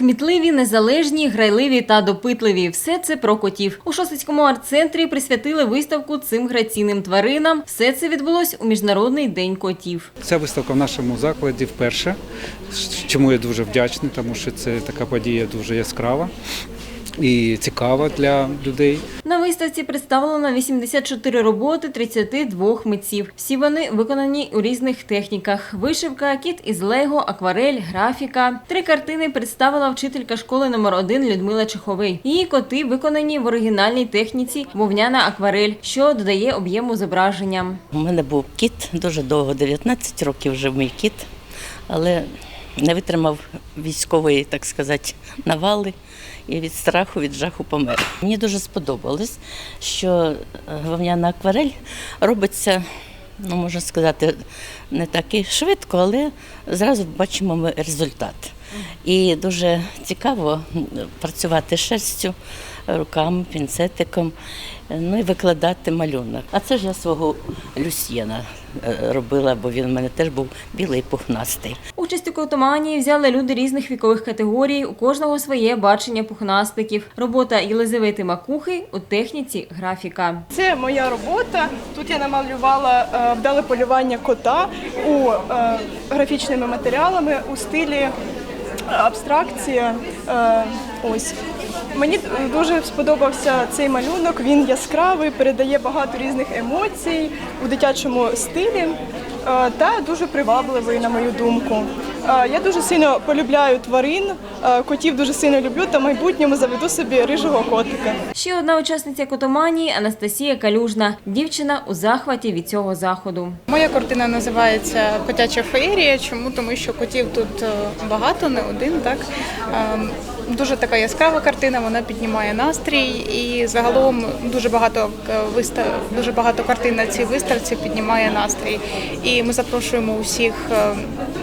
Кмітливі, незалежні, грайливі та допитливі все це про котів. У Шосицькому арт-центрі присвятили виставку цим граційним тваринам. Все це відбулось у міжнародний день котів. Ця виставка в нашому закладі вперше, чому я дуже вдячний, тому що це така подія дуже яскрава і цікава для людей. На виставці представлено 84 роботи 32 митців. Всі вони виконані у різних техніках: вишивка, кіт із лего, акварель, графіка. Три картини представила вчителька школи номер 1 Людмила Чеховий. Її коти виконані в оригінальній техніці вовняна акварель, що додає об'єму зображенням. У мене був кіт дуже довго, 19 років вже мій кіт, але не витримав військової, так сказати, навали і від страху, від жаху помер. Мені дуже сподобалось, що вовняна акварель робиться, ну можна сказати, не так і швидко, але зразу бачимо ми результат. І дуже цікаво працювати шерстю, руками, пінцетиком, ну і викладати малюнок. А це ж я свого Люсьєна е, робила, бо він у мене теж був білий пухнастий. Участь у котоманії взяли люди різних вікових категорій. У кожного своє бачення пухнастиків. Робота Єлизавети Макухи у техніці графіка. Це моя робота. Тут я намалювала е, вдале полювання кота у е, графічними матеріалами у стилі абстракція. Е, ось. Мені дуже сподобався цей малюнок. Він яскравий, передає багато різних емоцій у дитячому стилі та дуже привабливий, на мою думку. Е, Я дуже сильно полюбляю тварин, е, котів дуже сильно люблю та в майбутньому заведу собі рижого котика. Ще одна учасниця котоманії Анастасія Калюжна. Дівчина у захваті від цього заходу. Моя картина називається Котяча феєрія. Чому? Тому що котів тут е, багато, не один, так. Ем, Дуже така яскрава картина, вона піднімає настрій, і загалом дуже багато вистав, дуже багато картин на цій виставці піднімає настрій. І ми запрошуємо усіх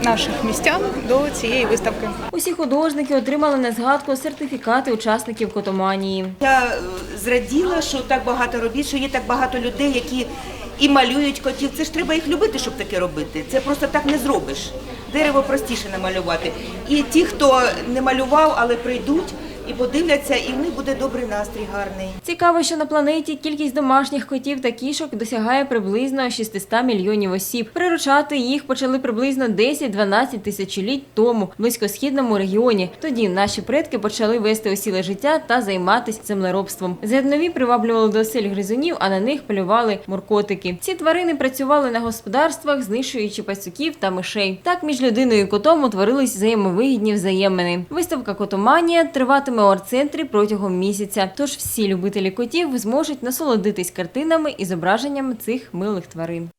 наших містян до цієї виставки. Усі художники отримали на згадку сертифікати учасників котоманії. Я е, зраділа, що так багато робіт, що є так багато людей, які і малюють котів. Це ж треба їх любити, щоб таке робити. Це просто так не зробиш. Дерево простіше намалювати. І ті, хто не малював, але прийдуть і подивляться, і в них буде добрий настрій гарний. Цікаво, що на планеті кількість домашніх котів та кішок досягає приблизно 600 мільйонів осіб. Приручати їх почали приблизно 10-12 тисячоліть тому в близькосхідному регіоні. Тоді наші предки почали вести осіле життя та займатися землеробством. Зернові приваблювали до осель гризунів, а на них полювали моркотики. Ці тварини працювали на господарствах, знищуючи пасюків та мишей. Так між людиною і котом утворились взаємовигідні взаємини. Виставка Котоманія триватиме у арт-центрі протягом місяця. Тож всі любителі котів зможуть насолодитись картинами і зображеннями цих милих тварин.